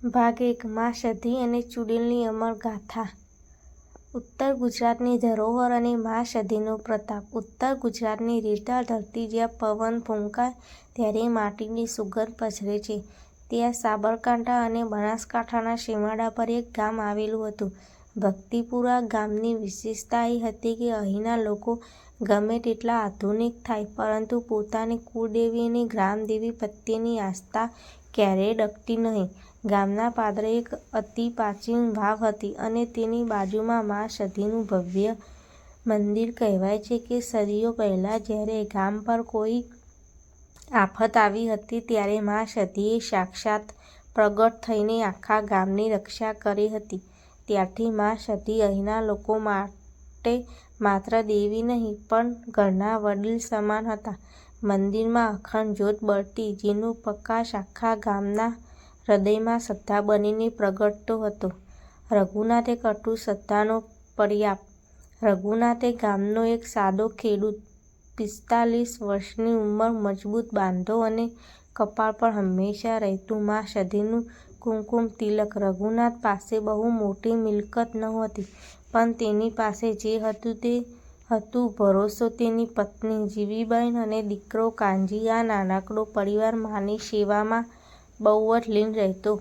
ભાગ એક, માં સધી અને ચૂડેલની અમર ગાથા. ઉત્તર ગુજરાતની ધરોહર અને મા સધીનો પ્રતાપ. ઉત્તર ગુજરાતની રેતાળ ધરતી જ્યાં પવન ફૂંકાય ત્યારે માટીની સુગંધ પસરે છે. ત્યાં સાબરકાંઠા અને બનાસકાંઠાના સીમાડા પર એક ગામ આવેલું હતું. ભક્તિપુરા ગામની વિશેષતા એ હતી કે અહીંના લોકો ગમે તેટલા આધુનિક થાય, પરંતુ પોતાની કુળદેવી અને ગ્રામદેવી પ્રત્યેની આસ્થા ક્યારેય ડગતી નહીં. ગામના પાદરે એક અતિ પ્રાચીન વાવ હતી અને તેની બાજુમાં મા સધીનું ભવ્ય મંદિર કહેવાય છે કે સદીઓ પહેલાં જ્યારે ગામ પર કોઈ આફત આવી હતી ત્યારે મા સધીએ સાક્ષાત પ્રગટ થઈને આખા ગામની રક્ષા કરી હતી. ત્યારથી મા સધી અહીંના લોકો માટે માત્ર દેવી નહીં, પણ ઘરના વડીલ સમાન હતા. મંદિરમાં અખંડ જ્યોત બળતી, જેનું પ્રકાશ આખા ગામના હૃદયમાં શ્રદ્ધા બનીને પ્રગટતો હતો. રઘુનાથ અતૂટ શ્રદ્ધાનો પર્યાપ. રઘુનાથ ગામનો એક સાદો ખેડૂત, પિસ્તાલીસ વર્ષની ઉંમર, મજબૂત બાંધો અને કપાળ પર હંમેશા રહેતું મા સધીનું કુમકુમ તિલક. રઘુનાથ પાસે બહુ મોટી મિલકત નહોતી પણ તેની પાસે જે હતું તે હતું. ભરોસો તેની પત્ની જીવીબહેન અને દીકરો કાનજી આ નાનકડો પરિવાર માની સેવામાં બહુ જ લીન રહેતો.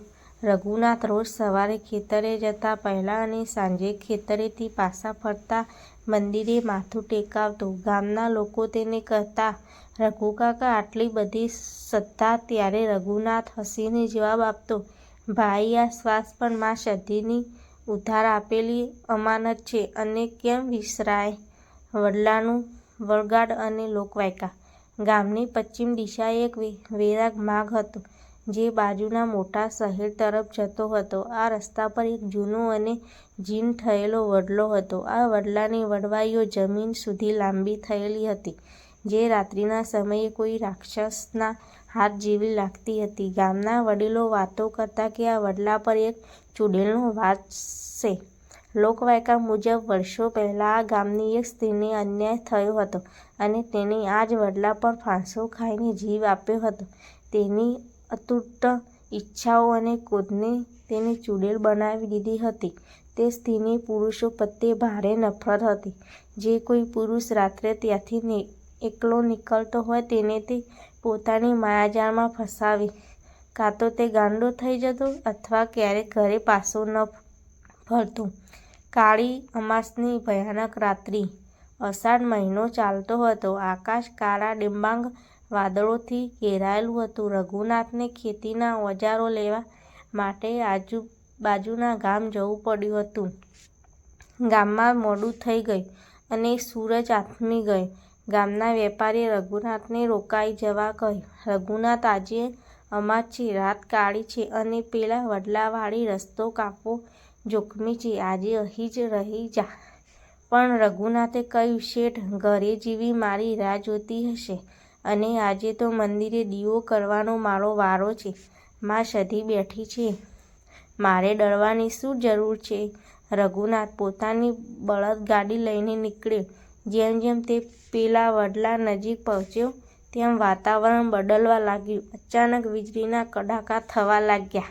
રઘુનાથ રોજ સવારે ખેતરે જતા પહેલાં અને સાંજે ખેતરેથી પાછા ફરતા મંદિરે માથું ટેકાવતું. ગામના લોકો તેને કહેતા રઘુકાકા આટલી બધી શ્રદ્ધા ત્યારે રઘુનાથ હસીને જવાબ આપતો, ભાઈ, આ શ્વાસ પણ મા સધીની ઉધાર આપેલી અમાનત છે અને કેમ વિસરાય? વડલાનું વળગાડ અને લોકવાયકા. ગામની પશ્ચિમ દિશાએ એક વેરાગ માર્ગ હતો. જે બાજુના મોટા શહેર તરફ જતો હતો. આ રસ્તા પર એક જૂનો અને જીન થયેલો વડલો હતો. આ વડલાની વડવાઈઓ જમીન સુધી લાંબી થયેલી હતી, જે રાત્રિના સમયે કોઈ રાક્ષસના હાથ જેવી લાગતી હતી. ગામના વડીલો વાતો કરતા કે આ વડલા પર એક ચૂડેલનો વાસ છે. લોકવાયકા મુજબ વર્ષો પહેલાં આ ગામની એક સ્ત્રીને અન્યાય થયો હતો અને તેણે આ જ વડલા પર ફાંસો ખાઈને જીવ આપ્યો હતો. તેની અતૂટ ઈચ્છાઓ અને ક્રોધને તેને ચૂડેલ બનાવી દીધી હતી. તે સ્ત્રીની પુરુષો પ્રત્યે ભારે નફરત હતી. જે કોઈ પુરુષ રાત્રે ત્યાંથી એકલો નીકળતો હોય તેને તે પોતાની માયાજાળમાં ફસાવી, કાં તો તે ગાંડો થઈ જતો અથવા ક્યારેક ઘરે પાછો ન ફરતો. કાળી અમાસની ભયાનક રાત્રિ અષાઢ મહિનો ચાલતો હતો. આકાશ કાળા ડિબાંગ વાદળોથી ઘેરાયેલું હતું. રઘુનાથને ખેતીના ઓજારો લેવા માટે આજુબાજુના ગામ જવું પડ્યું હતું. ગામમાં મોડું થઈ ગયું અને સૂરજ આથમી ગયો. ગામના વેપારીએ રઘુનાથને રોકાઈ જવા કહ્યું, રઘુનાથ, આજે અમાર છે રાત કાળી છે અને પેલા વડલાવાળી રસ્તો કાપવો જોખમી છે. આજે અહીં જ રહી જા. પણ રઘુનાથે કહ્યું, શેઠ, ઘરે જીવી મારી રાહ જોતી હશે. અને આજે તો મંદિરે દીવો કરવાનો મારો વારો છે. માં સધી બેઠી છે. મારે ડરવાની શું જરૂર છે? રઘુનાથ પોતાની બળદગાડી લઈને નીકળ્યો. જેમ જેમ તે પેલા વડલા નજીક પહોંચ્યો, તેમ વાતાવરણ બદલવા લાગ્યું. અચાનક વીજળીના કડાકા થવા લાગ્યા.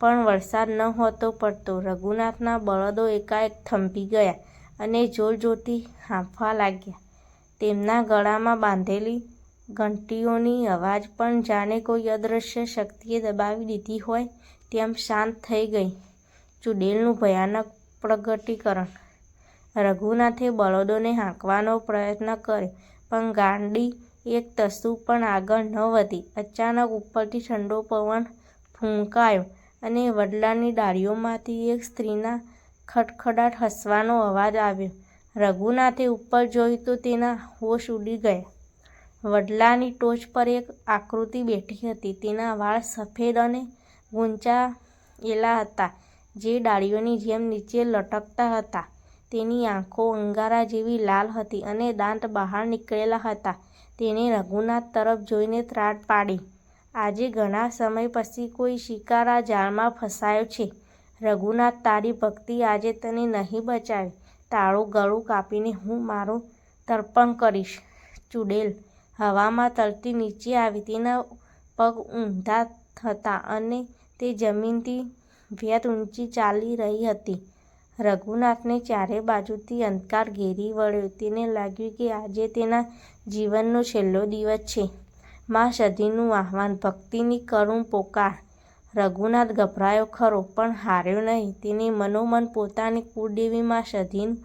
પણ વરસાદ ન હોતો પડતો, રઘુનાથના બળદો એકાએક થંભી ગયા અને જોરજોરથી હાંફવા લાગ્યા. તેમના ગળામાં બાંધેલી ઘંટીઓની અવાજ પણ જાણે કોઈ અદૃશ્ય શક્તિએ દબાવી દીધી હોય તેમ શાંત થઈ ગઈ. ચુડેલનું ભયાનક પ્રગટીકરણ. રઘુનાથે બળદોને હાંકવાનો પ્રયત્ન કર્યો, પણ ગાંડી એક તસુ પણ આગળ ન વધી. અચાનક ઉપરથી ઠંડો પવન ફૂંકાયો અને વડલાની ડાળીઓમાંથી એક સ્ત્રીના ખટખડાટ હસવાનો અવાજ આવ્યો. રઘુનાથે ઉપર જોયું તો તેના હોશ ઉડી ગયા. વડલાની ટોચ પર એક આકૃતિ બેઠી હતી. તેના વાળ સફેદ અને ગૂંચાયેલા હતા, જે ડાળીઓની જેમ નીચે લટકતા હતા. તેની આંખો અંગારા જેવી લાલ હતી અને દાંત બહાર નીકળેલા હતા. તેણે રઘુનાથ તરફ જોઈને ત્રાટ પાડી. આજે ઘણા સમય પછી કોઈ શિકાર આ જાળમાં ફસાયો છે. રઘુનાથ તારી ભક્તિ આજે તને નહીં બચાવે. તારું ગળું કાપીને હું મારું તર્પણ કરીશ. ચૂડેલ હવામાં તરતી નીચે આવી તેના પગ ઊંધા હતા અને તે જમીનથી વેત ઊંચી ચાલી રહી હતી. રઘુનાથને ચારે બાજુથી અંધકાર ઘેરી વળ્યો. તેને લાગ્યું કે આજે તેના જીવનનો છેલ્લો દિવસ છે. મા સધીનું આહવાન ભક્તિની કરુણ પોકાર! રઘુનાથ ગભરાયો ખરો, પણ હાર્યો નહીં. તેને મનોમન પોતાની કુળદેવી મા સધીનું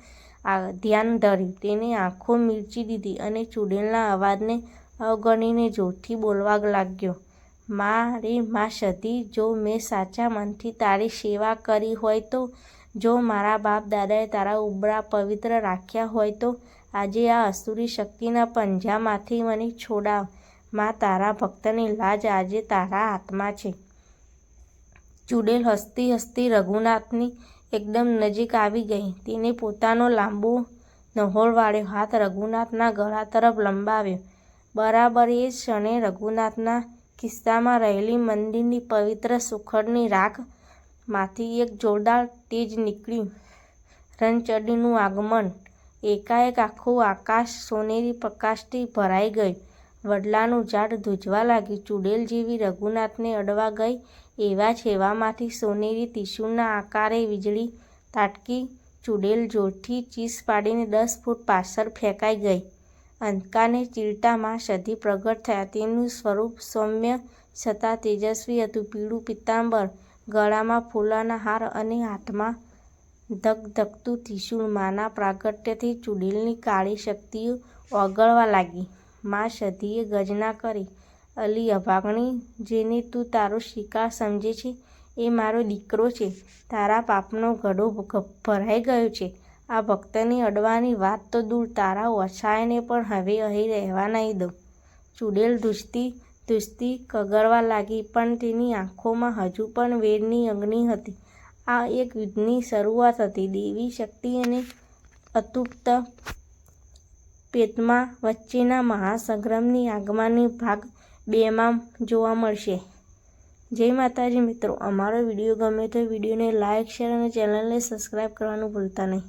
ધ્યાન ધર્યું. તેને આંખો મીંચી દીધી અને ચૂડેલના અવાજને અવગણીને જોરથી બોલવા લાગ્યો: મા રે મા સધી! જો મેં સાચા મનથી તારી સેવા કરી હોય તો, જો મારા બાપ દાદાએ તારા ઉબરા પવિત્ર રાખ્યા હોય તો આજે આ અસુરી શક્તિના પંજામાંથી મને છોડાવ. મા તારા ભક્તની લાજ આજે તારા હાથમાં છે. ચૂડેલ હસતી હસતી રઘુનાથની એકદમ નજીક આવી ગઈ. તેને પોતાનો લાંબો, નહોળવાળ્યો હાથ રઘુનાથના ગળા તરફ લંબાવ્યો. બરાબર એ ક્ષણે રઘુનાથના ખિસ્સામાં રહેલી મંદિરની પવિત્ર સુખડની રાખમાંથી એક જોરદાર તેજ નીકળ્યું. રણચડીનું આગમન! એકાએક આખું આકાશ સોનેરી પ્રકાશથી ભરાઈ ગયું. વડલાનું ઝાડ ધ્રુજવા લાગી ચૂડેલ જેવી રઘુનાથને અડવા ગઈ એવા છેવામાંથી સોનેરી ત્રિશૂળના આકારે વીજળી તાટકી ચૂડેલ જોરથી ચીસ પાડીને દસ ફૂટ પાછળ ફેંકાઈ ગઈ. અંધકારને ચીરતા મા સધી પ્રગટ થયા. તેમનું સ્વરૂપ સૌમ્ય છતાં તેજસ્વી હતું. પીળું પિત્તાંબર, ગળામાં ફૂલોના હાર અને હાથમાં ધગધગતું ત્રિશુળ માના પ્રાગટ્યથી ચૂડેલની કાળી શક્તિઓ ઓગળવા લાગી. મા સધીએ ગર્જના કરી: અલી અભાગણી! જેને તું તારો શિકાર સમજે છે એ મારો દીકરો છે. તારા પાપનો ઘડો ભરાઈ ગયો છે. આ ભક્તને અડવાની વાત તો દૂર, તારા ઓછાયને પણ હવે અહીં રહેવા નહીં દઉં. ચૂડેલ ધ્રુજતી ધ્રુજતી કગળવા લાગી, પણ તેની આંખોમાં હજુ પણ વેરની અગ્નિ હતી. આ એક યુદ્ધની શરૂઆત હતી. દેવી શક્તિ અને અતૃપ્ત પ્રેતાત્મા વચ્ચેના મહાસંગ્રામની આગમાની ભાગ બેમાં જોવા મળશે. જય માતાજી મિત્રો! અમારો વીડિયો ગમે તો વિડીયોને લાઇક, શેર અને ચેનલને સબસ્ક્રાઇબ કરવાનું ભૂલતા નહીં.